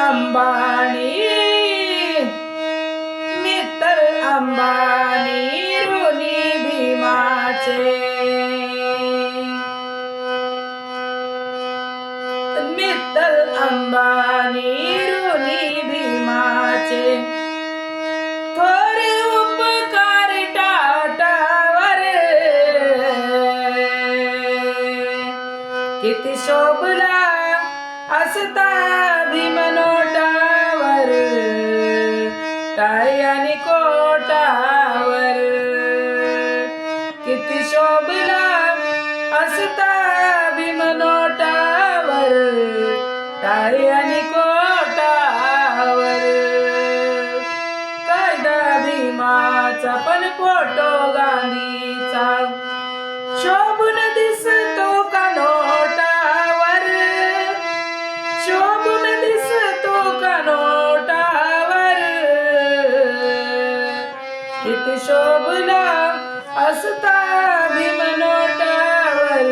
अंबानी मित्तल अंबानी ऋणी भीमाचे. मित्तल अंबानी ऋणी भीमाचे. थोरे उपकार किती शोभला असता भीमनो आणि कोटावर किती शोभला असता भीमनोटावर. ताई आणि कोटावर कायदा भीमाचा पण फोटो गांधीचा. शोभून दिसतो का नोटावर? शोभून शोभला असता भीम नोटावर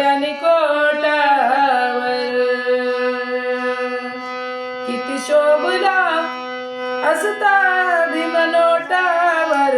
आणि कोटावर. किती शोभला असता भीम नोटावर